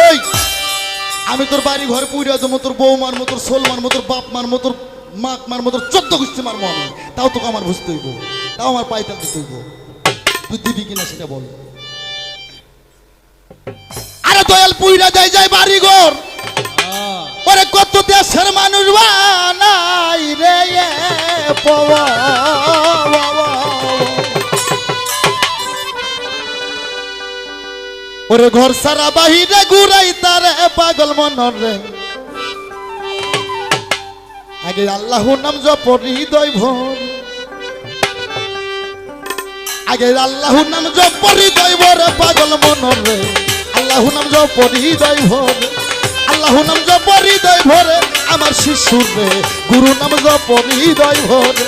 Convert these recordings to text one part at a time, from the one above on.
এই আমি তোর বাড়ি ঘর পুরিয়া দেবো তোর বউ মারবো তোর সোল মারবো তোর বাপ মারবো তোর মাক মারবো তোর চোদ্দ গোষ্ঠী মারবো আমি। তাও তোকে আমার বুঝতে হইব। তাও আমার পাইতে দিতে হইব। তুই দিবি কিনা সেটা বল। আরে দয়াল পুইরা যায় যায় বাড়ি ঘর। ওরে কত দেশের মানুষ বানাই রে এ ওরে ঘর সারা বাহিরে ঘুরাই তারে পাগল মনর আগে আল্লাহ নাম জপ হৃদয় ভর। আগে আল্লাহ নাম জপ হৃদয় ভর পাগল মনর আল্লাহ নাম জপ হৃদয় ভর। আল্লাহ নাম জপ হৃদয় ভরে আমার শিশুর গুরু নাম জপ হৃদয় ভরে।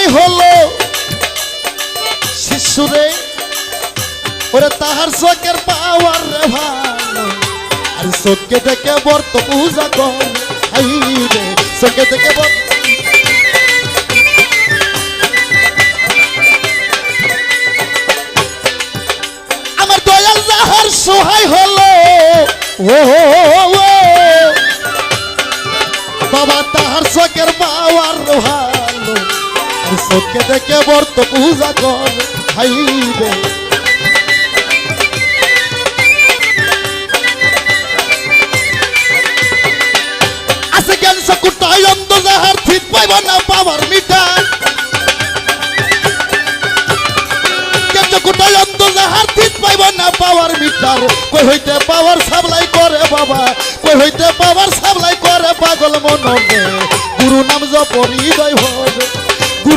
সহায় হলো শিশুরে, ওরে তাহার চোখের পাওয়ার রে ভালো। আর চোখে দেখে বর্ত পূজা কর। রে দেখে আমার দয়াল সহায় হলো, ও বাবা তাহার চোখের পাওয়ার আর চোখে দেখে বর্ত পূজা কর রে আছে জ্ঞান চকুটাই অন্ধ যাহার ঠিক পাইব না পাওয়ার মিঠা ঠিক পাইব না পাওয়ার মিটার কই হইতে পাওয়ার সাপ্লাই করে বাবা, কই হইতে পাওয়ার সাপ্লাই করে পাগল মননে। গুরু নাম জপ হৃদয় ভরে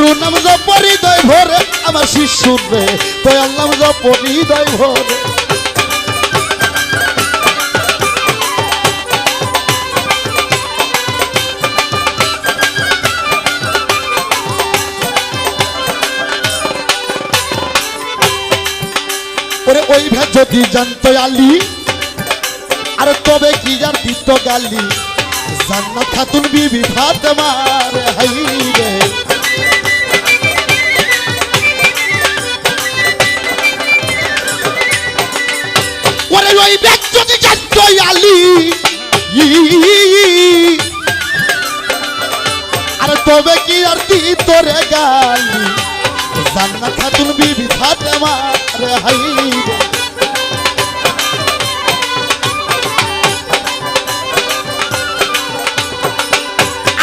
গুরু নাম জপ হৃদয় ভরে আমার শিশুর রে দয়াল নাম জপ ভরে। ওই ভে যদি জানতো আলি, আর তবে কি যার দিত গালি? জান্নাত খাতুন বিবি ফাতেমার হাই রে। ওই আলি আর তবে কি আর দিত রে গালি? জান্নাত খাতুন বিবি ফাতেমার হাই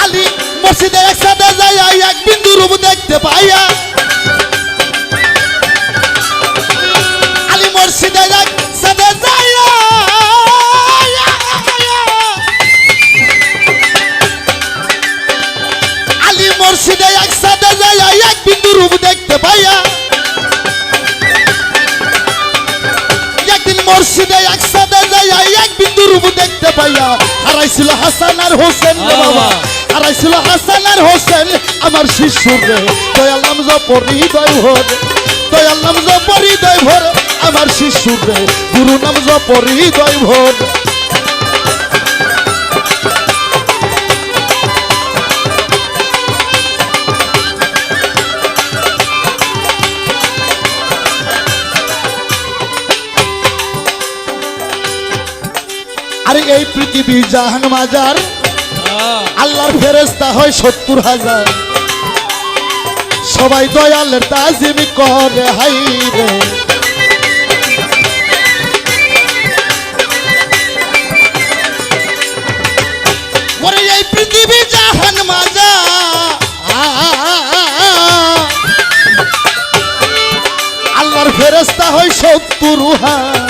আলী মসজিদে একসাথে যাইয়া এক বিন্দু রূপ দেখতে পাইয়া আলী মসজিদে একসাথে দেখতে পাইয়া একদিন মসজিদে একসাথে যাইয়া এক বিন্দু রূপ দেখতে পাইয়া হারাইছিল হাসান আর হোসেন বাবা। হারাইছিল হাসান আর হোসেন আমার শিশুর রে। দয়াল নাম জপ হৃদয় ভরে দয়াল নাম জপ হৃদয় ভরে আমার শিশুর রে গুরু নাম জপ হৃদয় ভরে এই পৃথিবী জাহান মাজার। আল্লাহর ফেরেস্তা হয় সত্তর হাজার। সবাই দয়ালের তাজিম করে, হাই রে। এই পৃথিবী জাহান মাজা আল্লাহর ফেরেস্তা হয় সত্তর হাজার।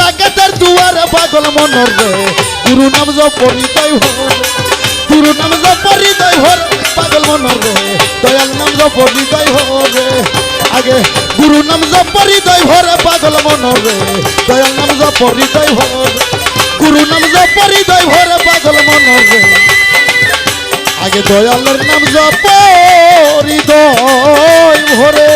মনর গুরু নাম জপ হৃদয় ভরে গুরু নাম জপ হৃদয় ভরে পাগল মনর রে। দয়াল নাম জপ হৃদয় ভরে আগে গুরু নাম জপ হৃদয় ভরে পাগল মনর দয়াল নাম জপ হৃদয় ভরে গুরু নাম জপ হৃদয় ভরে পাগল মনর আগে দয়ালের নাম জপ হৃদয় ভরে